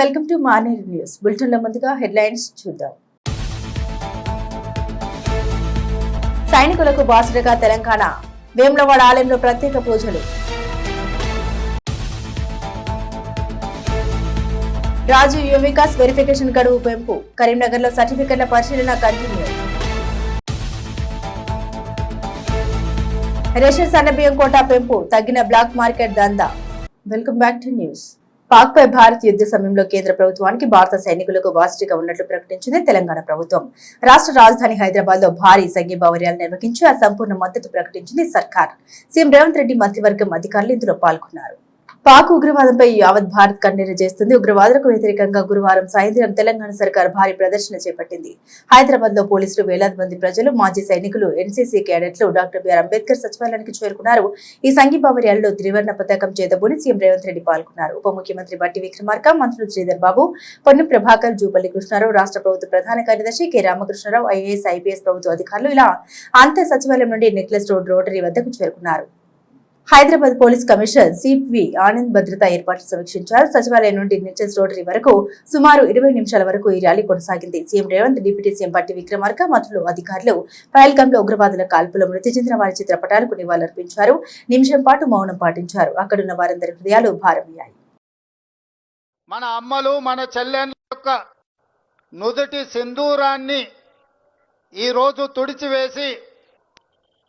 Welcome to morning news. Bulletin ముందుగా headlines చూద్దాం. సైనికులకు బాసుడిగా తెలంగాణ. వేములవాడ ఆలయంలో ప్రత్యేక పూజలు. రాజు యువికాస్ వెరిఫికేషన్ గడువు పెంపు. కరీంనగర్లో సర్టిఫికెట్ల పరిశీలన కంటిన్యూ. రేషన్ సన్నబియ్యం కోటా పెంపు. తగ్గిన బ్లాక్ మార్కెట్ దందా. Welcome back to news. Pak పై భారత్ యుద్ధ సమయంలో కేంద్ర ప్రభుత్వానికి భారత సైనికులకు బాసిటీగా ఉన్నట్లు ప్రకటించింది తెలంగాణ ప్రభుత్వం. రాష్ట్ర రాజధాని హైదరాబాద్లో భారీ సంఘీభావర్యాలు నిర్వహించి ఆ సంపూర్ణ మద్దతు ప్రకటించింది సర్కార్. సీఎం రేవంత్ రెడ్డి మంత్రివర్గం అధికారులు ఇందులో పాల్గొన్నారు. పాక్ ఉగ్రవాదంపై యావత్ భారత్ కన్నీరు చేస్తుంది. ఉగ్రవాదులకు వ్యతిరేకంగా గురువారం సాయంత్రం తెలంగాణ సర్కార్ భారీ ప్రదర్శన చేపట్టింది. హైదరాబాద్లో పోలీసులు వేలాది మంది ప్రజలు మాజీ సైనికులు ఎన్సీసీ క్యాడెట్లు డాక్టర్ బిఆర్ అంబేద్కర్ సచివాలయానికి చేరుకున్నారు. ఈ సంఘీభావర్యాల్లో త్రివర్ణ పతాకం చేతబూని సీఎం రేవంత్ రెడ్డి పాల్గొన్నారు. ఉప ముఖ్యమంత్రి బట్టి విక్రమార్క మంత్రులు శ్రీధర్ బాబు పొన్ను ప్రభాకర్ జూపల్లి కృష్ణారావు రాష్ట్ర ప్రభుత్వ ప్రధాన కార్యదర్శి కె రామకృష్ణారావు ఐఏఎస్ ఐపీఎస్ ప్రభుత్వ అధికారులు ఇలా అంత సచివాలయం నుండి నెక్లెస్ రోడ్ రోటరీ వద్దకు చేరుకున్నారు. Hyderabad police commissioner CP Anand భద్రతా ఏర్పాట్లు సమీక్షించారు. సచివాలయం నుండి నెక్లెస్ రోటరీ వరకు సుమారు ఇరవై నిమిషాల వరకు ఈ ర్యాలీ కొనసాగింది. సీఎం రేవంత్ డిప్యూటీ సీఎం పట్టి విక్రమార్క మంత్రులు అధికారులు పహల్గాంలో ఉగ్రవాదుల కాల్పులో మృతి చెందిన వారి చిత్రపటాలకు నివాళులర్పించారు. నిమిషం పాటు మౌనం పాటించారు. అక్కడున్న వారందరి హృదయాలు భారమయ్యాయి. మన అమ్మలు మన చెల్లెళ్ళ యొక్క నుదుటి సింధూరాన్ని ఈరోజు తుడిచివేసి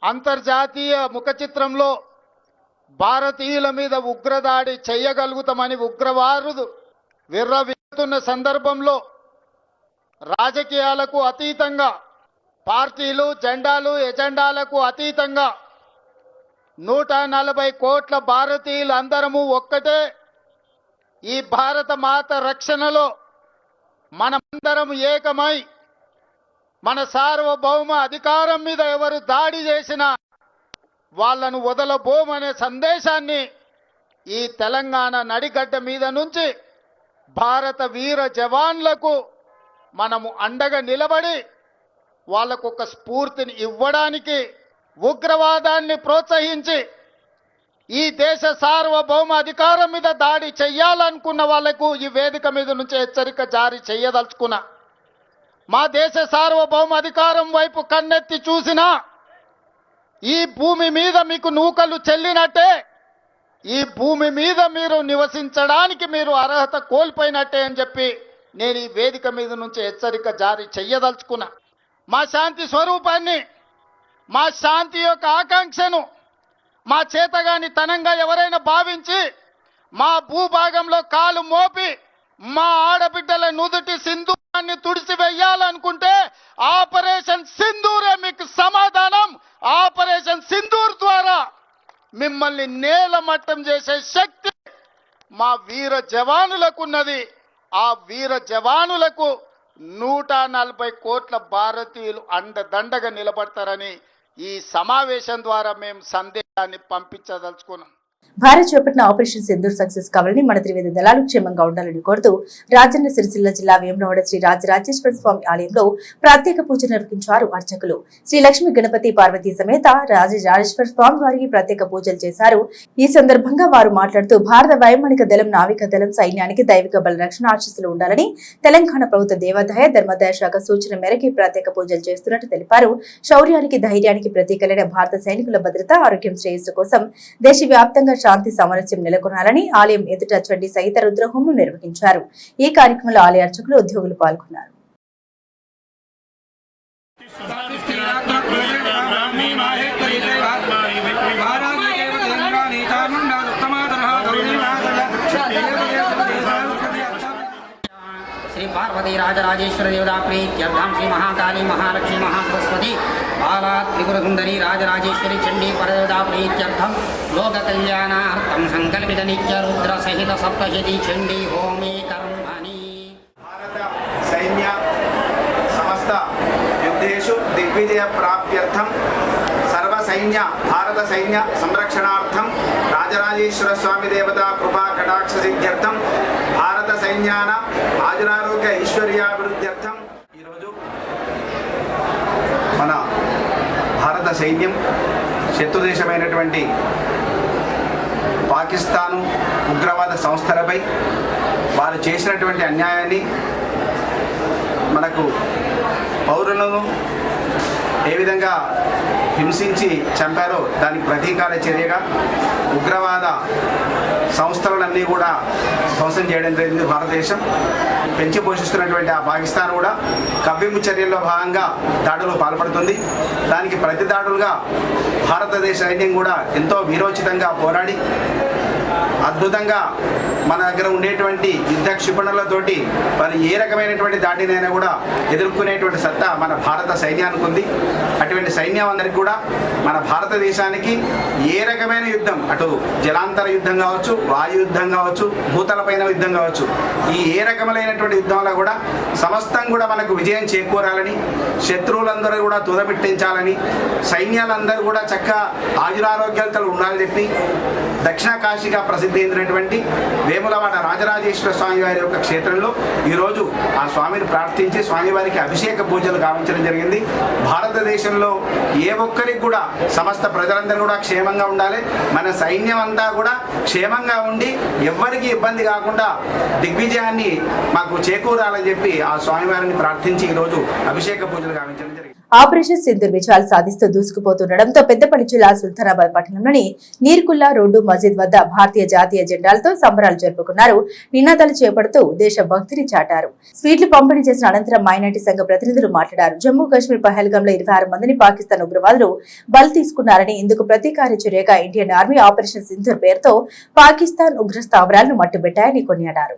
అంతర్జాతీయ ముఖ చిత్రంలో భారతీయుల మీద ఉగ్రదాడి చేయగలుగుతామని ఉగ్రవారుడు విర్రవిస్తున్న సందర్భంలో రాజకీయాలకు అతీతంగా పార్టీలు జెండాలు ఎజెండాలకు అతీతంగా నూట నలభై కోట్ల భారతీయులు అందరము ఒక్కటే ఈ భారత మాత రక్షణలో మనమందరం ఏకమై మన సార్వభౌమ అధికారం మీద ఎవరు దాడి చేసినా వాళ్ళను వదలబోమనే సందేశాన్ని ఈ తెలంగాణ నడిగడ్డ మీద నుంచి భారత వీర జవాన్లకు మనము అండగా నిలబడి వాళ్ళకు ఒక స్ఫూర్తిని ఇవ్వడానికి ఉగ్రవాదాన్ని ప్రోత్సహించి ఈ దేశ సార్వభౌమ అధికారం మీద దాడి చెయ్యాలనుకున్న వాళ్ళకు ఈ వేదిక మీద నుంచి హెచ్చరిక జారీ చేయదలుచుకున్నా మా దేశ సార్వభౌమ అధికారం వైపు కన్నెత్తి చూసినా ఈ భూమి మీద మీకు నూకలు చెల్లినట్టే ఈ భూమి మీద మీరు నివసించడానికి మీరు అర్హత కోల్పోయినట్టే అని చెప్పి నేను ఈ వేదిక మీద నుంచి హెచ్చరిక జారీ చెయ్యదలుచుకున్నా. మా శాంతి స్వరూపాన్ని మా శాంతి యొక్క ఆకాంక్షను మా చేతగాని తనంగా ఎవరైనా భావించి మా భూభాగంలో కాలు మోపి మా ఆడబిడ్డల నుదుటి సింధు దాన్ని తుడిచివేయాలనుకుంటే ఆపరేషన్ సింధూరే మీకు సమాధానం. ఆపరేషన్ సింధూర్ ద్వారా మిమ్మల్ని నేలమట్టం చేసే శక్తి మా వీర జవానులకు ఉన్నది ఆ వీర జవానులకు నూట నలభై కోట్ల భారతీయులు అండదండగా నిలబడతారని ఈ సమావేశం ద్వారా మేము సందేశాన్ని పంపించదలుచుకున్నాం. భారత్ చేపట్టిన ఆపరేషన్ సింధూర్ సక్సెస్ కావాలని మన త్రివేద దళాలు క్షేమంగా ఉండాలని కోరుతూ రాజన్న సిరిసిల్ల జిల్లా వేములవాడ శ్రీ రాజరాజేశ్వర స్వామి ఆలయంలో ప్రత్యేక పూజ నిర్వహించారు అర్చకులు. శ్రీ లక్ష్మి గణపతి పార్వతీ సమేత రాజరాజేశ్వర స్వామి వారికి ప్రత్యేక పూజలు చేశారు. ఈ సందర్భంగా వారు మాట్లాడుతూ భారత వైమానిక దళం నావిక దళం సైన్యానికి దైవిక బల రక్షణ ఆశీస్సులు ఉండాలని తెలంగాణ ప్రభుత్వ దేవాదాయ ధర్మాదాయ శాఖ సూచన మేరకు ప్రత్యేక పూజలు చేస్తున్నట్టు తెలిపారు. శౌర్యానికి ధైర్యానికి ప్రతీకలైన భారత సైనికుల భద్రత ఆరోగ్యం శ్రేయస్సు కోసం దేశవ్యాప్తంగా శాంతి సామరస్యం నెలకొనాలని ఆలయం ఎదుట చండి సహిత రుద్రహోమం నిర్వహించారు. ఈ కార్యక్రమంలో ఆలయ అర్చకులు ఉద్యోగులు పాల్గొన్నారు. శ్రీ పార్వతీ రాజరాజేశ్వర దేవతా ప్రీత్యర్థం శ్రీ మహాకాళీ మహాలక్ష్మి మహాసరస్వతి. బాలా త్రిపురసుందరి రాజరాజేశ్వరి చండీ పరదేవతా ప్రీత్యర్థం లోక కళ్యాణార్థం సంకల్పిత నిత్య రుద్ర సహిత సప్తశతి చండీ హోమీ కర్మణి భారత సైన్య సమస్త యుద్ధేషు దిగ్విజయ ప్రాప్త్యర్థం సర్వ సైన్య భారత సైన్య సంరక్షణార్థం రాజరాజేశ్వర స్వామి దేవతా కృపా కటాక్ష సిద్ధ్యర్థం భారత సైన్యాన ఆయురారోగ్య ఐశ్వర్యాభివృద్ధ్యర్థం ఈరోజు మన భారత సైన్యం శత్రుదేశమైనటువంటి పాకిస్తాను ఉగ్రవాద సంస్థలపై వారు చేసినటువంటి అన్యాయాన్ని మనకు పౌరులను ఏ విధంగా హింసించి చంపారో దానికి ప్రతీకార చర్యగా ఉగ్రవాద సంస్థలన్నీ కూడా ధ్వంసం చేయడం జరిగింది భారతదేశం. పెంచి పోషిస్తున్నటువంటి ఆ పాకిస్తాన్ కూడా కవ్వింపు చర్యల్లో భాగంగా దాడులు పాల్పడుతుంది. దానికి ప్రతి దాడులుగా భారతదేశ సైన్యం కూడా ఎంతో వీరోచితంగా పోరాడి అద్భుతంగా మన దగ్గర ఉండేటువంటి యుద్ధ క్షిపణులతోటి మరి ఏ రకమైనటువంటి దాటినైనా కూడా ఎదుర్కొనేటువంటి సత్తా మన భారత సైన్యానికి ఉంది. అటువంటి సైన్యం అందరికీ కూడా మన భారతదేశానికి ఏ రకమైన యుద్ధం అటు జలాంతర యుద్ధం కావచ్చు వాయు యుద్ధం కావచ్చు భూతలపైన యుద్ధం కావచ్చు ఈ ఏ రకములైనటువంటి యుద్ధంలో కూడా సమస్తం కూడా మనకు విజయం చేకూరాలని శత్రువులందరూ కూడా తుదబెట్టించాలని సైన్యాలందరూ కూడా చక్కగా ఆయురారోగ్యాలతో ఉండాలని చెప్పి దక్షిణ కాశీగా ప్రసిద్ధి చెందినటువంటి వేములవాడ రాజరాజేశ్వర స్వామి వారి యొక్క క్షేత్రంలో ఈరోజు ఆ స్వామిని ప్రార్థించి స్వామివారికి అభిషేక పూజలు గావించడం జరిగింది. భారతదేశంలో ఏ ఒక్కరికి కూడా సమస్త ప్రజలందరూ కూడా క్షేమంగా ఉండాలి. మన సైన్యం అంతా కూడా క్షేమంగా ఉండి ఎవ్వరికి ఇబ్బంది కాకుండా దిగ్విజయాన్ని మాకు చేకూరాలని చెప్పి ఆ స్వామివారిని ప్రార్థించి ఈరోజు అభిషేక పూజలు గావించడం జరిగింది. ఆపరేషన్ సింధూర్ విజయాలు సాధిస్తూ దూసుకుపోతుండటంతో పెద్దపల్లి జిల్లా సుల్తానాబాద్ పట్టణంలోని నీర్కుల్లా రోడ్డు మసీద్ వద్ద భారతీయ జాతీయ జెండాలతో సంబరాలు జరుపుకున్నారు. నినాదాలు చేపడుతూ దేశ భక్తిని చాటారు. స్వీట్లు పంపిణీ చేసిన అనంతరం మైనార్టీ సంఘ ప్రతినిధులు మాట్లాడారు. జమ్మూ కాశ్మీర్ పహల్గంలో ఇరవై ఆరు మందిని పాకిస్తాన్ ఉగ్రవాదులు బలి తీసుకున్నారని ఇందుకు ప్రతీకార చర్యగా ఇండియన్ ఆర్మీ ఆపరేషన్ సింధూర్ పేరుతో పాకిస్తాన్ ఉగ్ర స్థావరాలను మట్టుబెట్టాయని కొనియాడారు.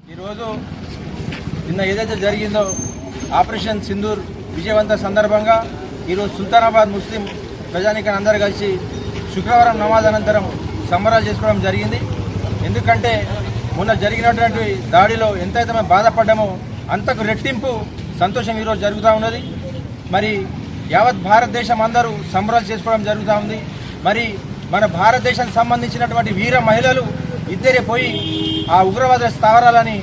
ఈరోజు నిన్న ఏదైతే జరిగిందో ఆపరేషన్ సింధూర్ విజయవంత సందర్భంగా ఈరోజు సుల్తానాబాద్ ముస్లిం ప్రజానికని అందరూ కలిసి శుక్రవారం నమాజ్ అనంతరం సంబరాలు చేసుకోవడం జరిగింది. ఎందుకంటే మొన్న జరిగినటువంటి దాడిలో ఎంతైతే మేము బాధపడ్డామో అంతకు రెట్టింపు సంతోషం ఈరోజు జరుగుతూ ఉన్నది. మరి యావత్ భారతదేశం అందరూ సంబరాలు చేసుకోవడం జరుగుతూ ఉంది. మరి మన భారతదేశానికి సంబంధించినటువంటి వీర మహిళలు ఇద్దరే పోయి ఆ ఉగ్రవాద స్థావరాలని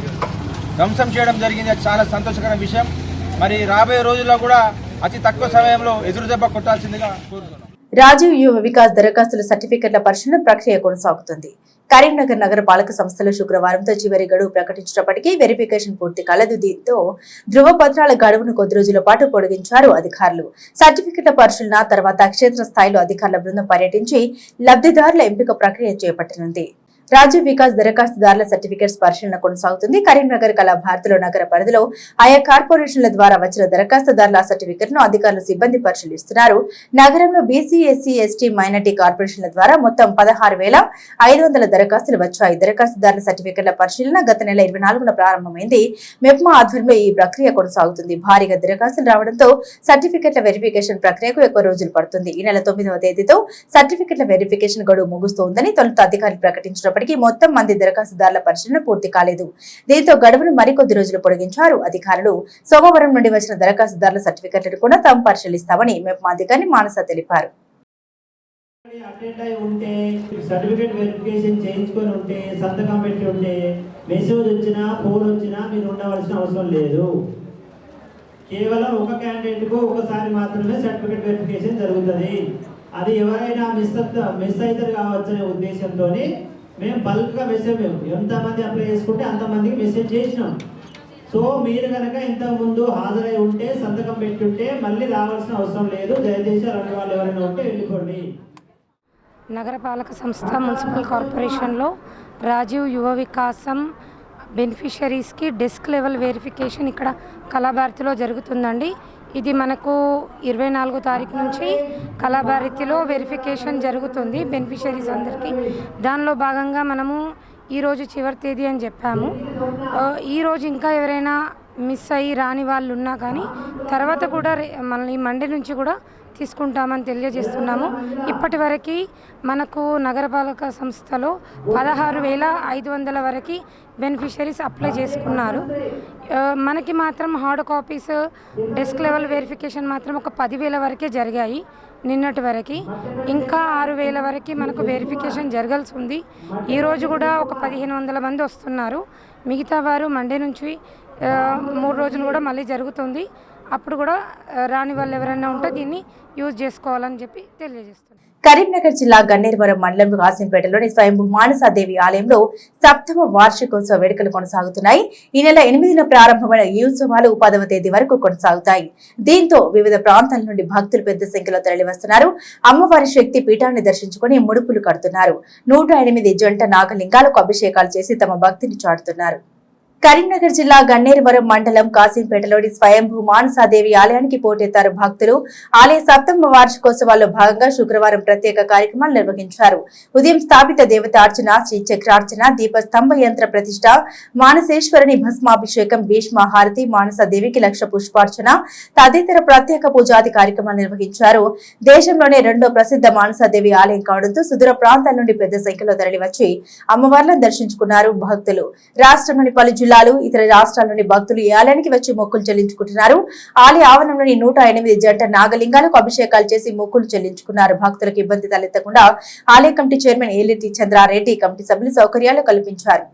ధ్వంసం చేయడం జరిగింది. అది చాలా సంతోషకరమైన విషయం. మరి రాబోయే రోజుల్లో కూడా అతి తక్కువ సమయంలో ఎదురుదెబ్బ కొట్టాల్సిందిగా కోరుతున్నాం. రాజీవ్ యువ వికాస్ దరఖాస్తుల సర్టిఫికెట్ల పరిశీలన ప్రక్రియ కొనసాగుతుంది. కరీంనగర్ నగర పాలక సంస్థలు శుక్రవారంతో చివరి గడువు ప్రకటించినప్పటికీ వెరిఫికేషన్ పూర్తి కాలేదు దీంతో ధృవపత్రాల గడువును కొద్ది రోజుల పాటు పొడిగించారు అధికారులు. సర్టిఫికెట్ల పరిశీలన తర్వాత క్షేత్ర స్థాయిలో అధికారుల బృందం పర్యటించి లబ్ధిదారుల ఎంపిక ప్రక్రియ చేపట్టనుంది. రాజీవ్ వికాస్ దరఖాస్తుదారుల సర్టిఫికేట్స్ పరిశీలన కొనసాగుతుంది. కరీంనగర్ కళా భారతిలో నగర పరిధిలో ఆయా కార్పొరేషన్ల ద్వారా వచ్చిన దరఖాస్తుదారుల సర్టిఫికెట్ను అధికారులు సిబ్బంది పరిశీలిస్తున్నారు. నగరంలో బీసీ ఎస్సీ ఎస్టీ మైనార్టీ కార్పొరేషన్ల ద్వారా మొత్తం పదహారు వేల ఐదు వందల దరఖాస్తులు వచ్చాయి. దరఖాస్తుదారుల సర్టిఫికేట్ల పరిశీలన గత నెల ఇరవై నాలుగున ప్రారంభమైంది. మెప్మా ఆధ్వర్యంలో ఈ ప్రక్రియ కొనసాగుతుంది. భారీగా దరఖాస్తులు రావడంతో సర్టిఫికేట్ల వెరిఫికేషన్ ప్రక్రియకు ఎక్కువ రోజులు పడుతుంది. ఈ నెల తొమ్మిదవ తేదీతో సర్టిఫికేట్ల వెరిఫికేషన్ గడువు ముగుస్తోందని తొలుత అధికారులు అయినప్పటికీ మొత్తం మంది దరఖాస్తుదారుల పరిశీలన పూర్తి కాలేదు. దీంతో గడువును మరికొద్ది రోజులు పొడిగించారు. అధికారులు సోమవారం నుండి వచ్చిన దరఖాస్తుదారుల సర్టిఫికెట్లను కూడా తాము పరిశీలిస్తామని మెప్మా అధికారి మానస తెలిపారు. అటెండ్ అయి ఉంటే సర్టిఫికేట్ వెరిఫికేషన్ చేయించుకొని ఉంటే సంతకం పెట్టి ఉంటే మెసేజ్ వచ్చినా ఫోన్ వచ్చినా మీరు ఉండవలసిన అవసరం లేదు. కేవలం ఒక క్యాండిడేట్కు ఒకసారి మాత్రమే సర్టిఫికేట్ వెరిఫికేషన్ జరుగుతుంది. అది ఎవరైనా మిస్ మిస్ అవుతారు కావచ్చనే ఉద్దేశంతో మేము బల్క్గా మెసేజ్ మేము ఎంతమంది అప్లై చేసుకుంటే అంతమందికి మెసేజ్ చేసినాం. సో మీరు కనుక ఇంతకుముందు హాజరై ఉంటే సంతకం పెట్టుంటే మళ్ళీ రావాల్సిన అవసరం లేదు. దయచేసి రెండు వాళ్ళు ఎవరైనా ఉంటే వెళ్ళిపోండి. నగరపాలక సంస్థ మున్సిపల్ కార్పొరేషన్లో రాజీవ్ యువ వికాసం బెనిఫిషరీస్కి డెస్క్ లెవెల్ వెరిఫికేషన్ ఇక్కడ కళాభారతిలో జరుగుతుందండి. ఇది మనకు ఇరవై నాలుగో తారీఖు నుంచి కళాభారతిలో వెరిఫికేషన్ జరుగుతుంది బెనిఫిషరీస్ అందరికీ. దానిలో భాగంగా మనము ఈరోజు చివరి తేదీ అని చెప్పాము. ఈరోజు ఇంకా ఎవరైనా మిస్ అయ్యి రాని వాళ్ళు ఉన్నా కానీ తర్వాత కూడా మనల్ని మండే నుంచి కూడా తీసుకుంటామని తెలియజేస్తున్నాము. ఇప్పటి వరకు మనకు నగరపాలక సంస్థలో పదహారు వేల ఐదు వందల వరకు బెనిఫిషరీస్ అప్లై చేసుకున్నారు. మనకి మాత్రం hard copies desk level verification మాత్రం ఒక పదివేల వరకే జరిగాయి నిన్నటి వరకు. ఇంకా ఆరు వేల వరకు మనకు వెరిఫికేషన్ జరగాల్సి ఉంది. ఈరోజు కూడా ఒక పదిహేను వందల మంది వస్తున్నారు. మిగతా వారు మండే నుంచి మూడు రోజులు కూడా మళ్ళీ జరుగుతుంది. అప్పుడు కూడా రాని వాళ్ళు ఎవరైనా ఉంటే దీన్ని యూజ్ చేసుకోవాలని చెప్పి తెలియజేస్తున్నాను. కరీంనగర్ జిల్లా గన్నేరువరం మండలం కాసింపేటలోని స్వయంభూ మానసాదేవి ఆలయంలో సప్తమ వార్షికోత్సవ వేడుకలు కొనసాగుతున్నాయి. ఈ నెల ఎనిమిదిన ప్రారంభమైన ఈ ఉత్సవాలు పదవ తేదీ వరకు కొనసాగుతాయి. దీంతో వివిధ ప్రాంతాల నుండి భక్తులు పెద్ద సంఖ్యలో తరలివస్తున్నారు. అమ్మవారి శక్తి పీఠాన్ని దర్శించుకుని ముడుపులు కడుతున్నారు. నూట ఎనిమిది జంట నాగలింగాలకు అభిషేకాలు చేసి తమ భక్తిని చాటుతున్నారు. కరీంనగర్ జిల్లా గన్నేరువరం మండలం కాసింపేటలోని స్వయంభూ మానసాదేవి ఆలయానికి పోటెత్తారు భక్తులు. ఆలయ సప్తమ వార్షికోత్సవాల్లో భాగంగా శుక్రవారం ప్రత్యేక కార్యక్రమాలు నిర్వహించారు. ఉదయం స్థాపిత దేవతార్చన శ్రీ చక్రార్చన దీపస్తంభ యంత్ర ప్రతిష్ట మానసేశ్వరుని భస్మాభిషేకం భీష్మ హారతి మానసాదేవికి లక్ష పుష్పార్చన తదితర ప్రత్యేక పూజాది కార్యక్రమాలు నిర్వహించారు. దేశంలోనే రెండో ప్రసిద్ధ మానసాదేవి ఆలయం కావడంతో సుదూర ప్రాంతాల నుండి పెద్ద సంఖ్యలో తరలివచ్చి అమ్మవార్లను దర్శించుకున్నారు భక్తులు. రాష్ట్రంలోని పలు జిల్లాలు ఇతర రాష్ట్రాల నుండి భక్తులు ఈ ఆలయానికి వచ్చి మొక్కులు చెల్లించుకుంటున్నారు? ఆలయ ఆవరణంలోని నూట ఎనిమిది జంట నాగలింగాలకు అభిషేకాలు చేసి మొక్కులు చెల్లించుకున్నారు. భక్తులకు ఇబ్బంది తలెత్తకుండా ఆలయ కమిటీ చైర్మన్ ఏలిటి చంద్రారెడ్డి కమిటీ సభ్యులు సౌకర్యాలు కల్పించారు.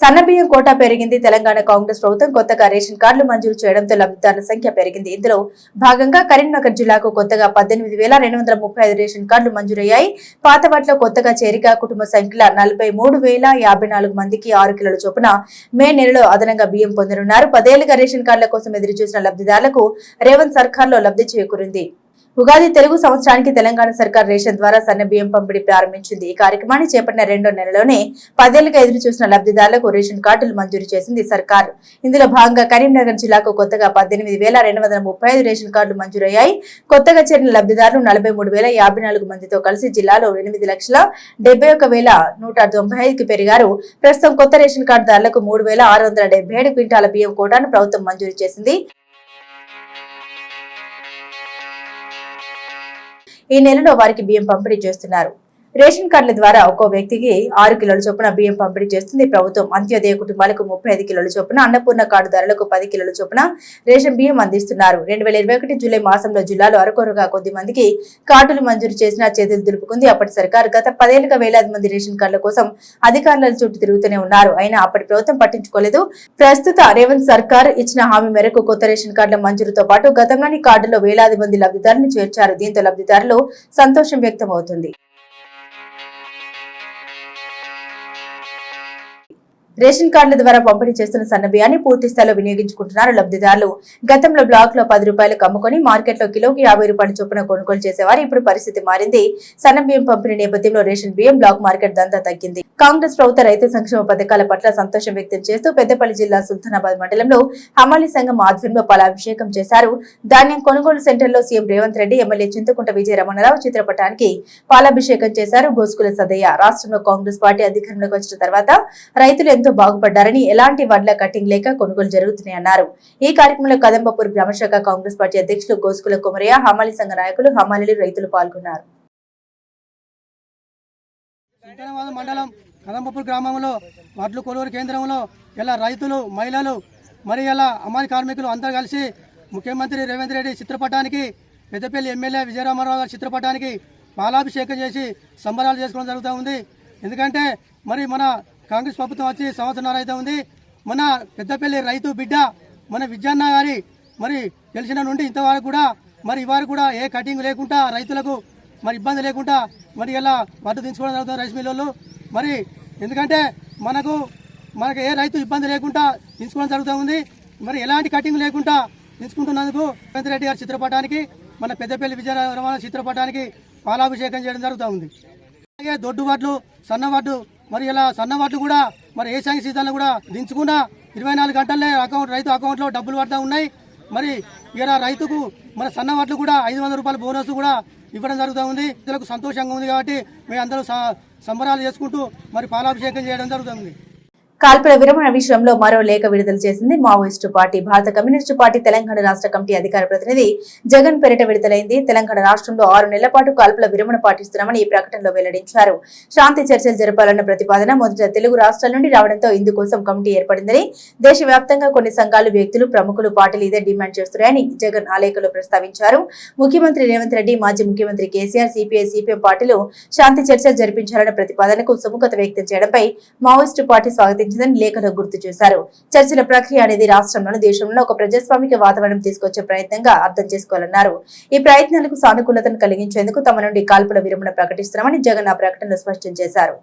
సన్నబియ్యం కోటా పెరిగింది. తెలంగాణ కాంగ్రెస్ ప్రభుత్వం కొత్తగా రేషన్ కార్డులు మంజూరు చేయడంతో లబ్ధిదారుల సంఖ్య పెరిగింది. ఇందులో భాగంగా కరీంనగర్ జిల్లాకు కొత్తగా పద్దెనిమిది వేల రెండు వందల ముప్పై ఐదు రేషన్ కార్డులు మంజూరయ్యాయి. పాత వాటిలో కొత్తగా చేరిక కుటుంబ సంఖ్యల నలభై మూడు వేల యాభై నాలుగు మందికి ఆరు కిలోల చొప్పున మే నెలలో అదనంగా బియ్యం పొందనున్నారు. పదేళ్ళుగా రేషన్ కార్డుల కోసం ఎదురుచూసిన లబ్ధిదారులకు రేవంత్ సర్కార్లో లబ్ధి చేకూరింది. ఉగాది తెలుగు సంవత్సరానికి తెలంగాణ సర్కార్ రేషన్ ద్వారా సన్న బియ్యం పంపిణీ ప్రారంభించింది. ఈ కార్యక్రమాన్ని చేపట్టిన రెండో నెలలోనే పదేళ్ళుగా ఎదురు చూసిన లబ్ధిదారులకు రేషన్ కార్డులు మంజూరు చేసింది సర్కార్. ఇందులో భాగంగా కరీంనగర్ జిల్లాకు కొత్తగా పద్దెనిమిది వేల రెండు వందల ముప్పై ఐదు రేషన్ కార్డులు మంజూరయ్యాయి. కొత్తగా చేరిన లబ్ధిదారులు నలభై మూడు వేల యాభై నాలుగు మందితో కలిసి జిల్లాలో ఎనిమిది లక్షల డెబ్బై ఒక వేల నూట తొంభై ఐదుకి పెరిగారు. ప్రస్తుతం కొత్త రేషన్ కార్డుదారులకు మూడు వేల ఆరు వందల డెబ్బై ఏడు క్వింటాల బియ్యం కోటాను ప్రభుత్వం మంజూరు చేసింది. ఈ నెలలో వారికి బియ్యం పంపిణీ చేస్తున్నారు. రేషన్ కార్డుల ద్వారా ఒక్కో వ్యక్తికి ఆరు కిలోల చొప్పున బియ్యం పంపిణీ చేస్తుంది. ప్రభుత్వం అంత్యోదయ కుటుంబాలకు ముప్పై ఐదు కిలోల చొప్పున అన్నపూర్ణ కార్డుదారులకు పది కిలోల చొప్పున రేషన్ బియ్యం అందిస్తున్నారు. రెండు వేల ఇరవై ఒకటి జూలై మాసంలో జిల్లాలో అరకొరగా కొద్ది మందికి కార్డులు మంజూరు చేసిన చేతులు దులుపుకుంది. అప్పటి సర్కార్ గత పదేళ్ళుగా వేలాది మంది రేషన్ కార్డుల కోసం అధికారుల చుట్టూ తిరుగుతూనే ఉన్నారు. అయినా అప్పటి ప్రభుత్వం పట్టించుకోలేదు. ప్రస్తుత రేవంత్ సర్కార్ ఇచ్చిన హామీ మేరకు కొత్త రేషన్ కార్డుల మంజూరుతో పాటు గతంలోని కార్డులో వేలాది మంది లబ్ధిదారులను చేర్చారు. దీంతో లబ్ధిదారులు సంతోషం వ్యక్తం రేషన్ కార్డుల ద్వారా పంపిణీ చేస్తున్న సన్నబియ్యాన్ని పూర్తి స్థాయిలో వినియోగించుకుంటున్నారు లబ్ధిదారులు. గతంలో బ్లాక్లో పది రూపాయలకు అమ్ముకొని మార్కెట్లో కిలోకి యాభై రూపాయల చొప్పున కొనుగోలు చేసేవారు. ఇప్పుడు పరిస్థితి మారింది. సన్నబియ్యం పంపిణీ నేపథ్యంలో రేషన్ బియ్యం బ్లాక్ మార్కెట్ దంతా తగ్గింది. కాంగ్రెస్ ప్రభుత్వ రైతు సంక్షేమ పథకాల పట్ల సంతోషం వ్యక్తం చేస్తూ పెద్దపల్లి జిల్లా సుల్తానాబాద్ మండలంలో హమాలి సంఘం ఆధ్వర్యంలో పాలాభిషేకం చేశారు. ధాన్యం కొనుగోలు సెంటర్లో సీఎం రేవంత్ రెడ్డి ఎమ్మెల్యే చింతకుంట విజయ రమణరావు చిత్రపటానికి పాలాభిషేకం చేశారు. గోసుకుల సదయ్య రాష్ట్రంలో కాంగ్రెస్ పార్టీ అధికారంలోకి వచ్చిన తర్వాత రైతులు ఎంతో బాగుపడ్డారని ఎలాంటి వడ్ల కటింగ్ లేక కొనుగోలు జరుగుతున్నాయన్నారు ఈ కార్యక్రమంలో కదంబపూర్ గ్రామశాఖ కాంగ్రెస్ పార్టీ అధ్యక్షులు గోసుకుల కుమరయ్య హమాలి సంఘ నాయకులు హమాలీలు రైతులు పాల్గొన్నారు. మండలం కదంబపూర్ గ్రామంలో వడ్లు కొనుగోలు కేంద్రంలో ఇలా రైతులు మహిళలు మరి ఇలా అమ్మాయి కార్మికులు అందరూ కలిసి ముఖ్యమంత్రి రేవంత్ రెడ్డి చిత్రపటానికి పెద్దపల్లి ఎమ్మెల్యే విజయరామారావు గారి చిత్రపటానికి పాలాభిషేకం చేసి సంబరాలు చేసుకోవడం జరుగుతూ ఉంది. ఎందుకంటే మరి మన కాంగ్రెస్ ప్రభుత్వం వచ్చి సంవత్సరాలు అయితే ఉంది. మన పెద్దపల్లి రైతు బిడ్డ మన విజయన్న గారి మరి గెలిచిన నుండి ఇంతవరకు కూడా మరి ఇవారు కూడా ఏ కటింగ్ లేకుండా రైతులకు మరి ఇబ్బంది లేకుండా మరి ఇలా వడ్డు తీసుకోవడం జరుగుతుంది రైస్ మిల్లు మరి ఎందుకంటే మనకు మనకు ఏ రైతు ఇబ్బంది లేకుండా తీసుకోవడం జరుగుతూ ఉంది. మరి ఎలాంటి కటింగ్ లేకుండా తీసుకుంటున్నందుకు రేవంత్ రెడ్డి గారి చిత్రపటానికి మన పెద్దపల్లి విజయనగరం చిత్రపటానికి పాలాభిషేకం చేయడం జరుగుతూ ఉంది. అలాగే దొడ్డు వడ్లు సన్న వడ్లు మరి ఇలా సన్నవాట్లు కూడా మరి ఏ సాగి సీజన్లో కూడా దించుకున్నా ఇరవై నాలుగు గంటలే అకౌంట్ రైతు అకౌంట్లో డబ్బులు పడతా ఉన్నాయి. మరి ఇలా రైతుకు మన సన్నవాట్లు కూడా ఐదు వందల రూపాయల బోనస్ కూడా ఇవ్వడం జరుగుతూ ఉంది. ఇతరులకు సంతోషంగా ఉంది కాబట్టి మేము అందరూ స- సంబరాలు చేసుకుంటూ మరి పాలాభిషేకం చేయడం జరుగుతుంది కాల్పుల విరమణ విషయంలో మరో లేఖ విడుదల చేసింది మావోయిస్టు పార్టీ. భారత కమ్యూనిస్టు పార్టీ తెలంగాణ రాష్ట్ర కమిటీ అధికార ప్రతినిధి జగన్ పెరట విడుదలైంది. తెలంగాణ రాష్ట్రంలో ఆరు నెలల పాటు కాల్పుల విరమణ పాటిస్తున్నామని ఈ ప్రకటనలో వెల్లడించారు. శాంతి చర్చలు జరపాలన్న ప్రతిపాదన మొదట తెలుగు రాష్ట్రాల నుండి రావడంతో ఇందుకోసం కమిటీ ఏర్పడిందని దేశవ్యాప్తంగా కొన్ని సంఘాలు వ్యక్తులు ప్రముఖులు పార్టీలు ఇదే డిమాండ్ చేస్తున్నాయని జగన్ ఆ లేఖలో ప్రస్తావించారు. ముఖ్యమంత్రి రేవంత్ రెడ్డి మాజీ ముఖ్యమంత్రి కేసీఆర్ సిపిఐ సిపిఎం పార్టీలు శాంతి చర్చలు జరిపించాలన్న ప్రతిపాదనకు సుముఖత వ్యక్తం చేయడంపై మావోయిస్టు పార్టీ స్వాగతించారు ప్రకటించిందని లేఖలో గుర్తు చేశారు. చర్చల ప్రక్రియ అనేది రాష్ట్రంలోని దేశంలో ఒక ప్రజాస్వామిక వాతావరణం తీసుకొచ్చే ప్రయత్నంగా అర్థం చేసుకోవాలన్నారు. ఈ ప్రయత్నాలకు సానుకూలతను కలిగించేందుకు తమ నుండి కాల్పుల విరమణ ప్రకటిస్తున్నామని జగన్ ఆ ప్రకటనలో స్పష్టం చేశారు.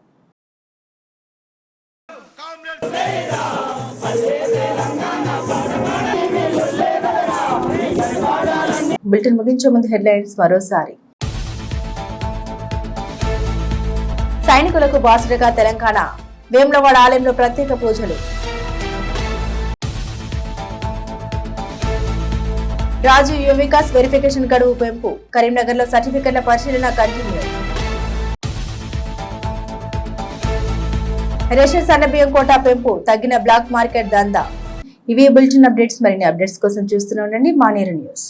బులెటిన్ ముగించే ముందు హెడ్లైన్స్ మరోసారి. సైనికులకు బాసులుగా తెలంగాణ వేములవాడ ఆలయంలో ప్రత్యేక పూజలు. రాజు యువికాస్ వెరిఫికేషన్ గడువు పెంపు. కరీంనగర్లో సర్టిఫికెట్ల పరిశీలన కంటిన్యూ. రేషన్ సన్నబియ్యం కోటా పెంపు. తగ్గిన బ్లాక్ మార్కెట్ దందా. ఇవి బులెటిన్ అప్డేట్స్. మరిన్ని అప్డేట్స్ కోసం చూస్తూనే ఉండండి. మానేరు న్యూస్.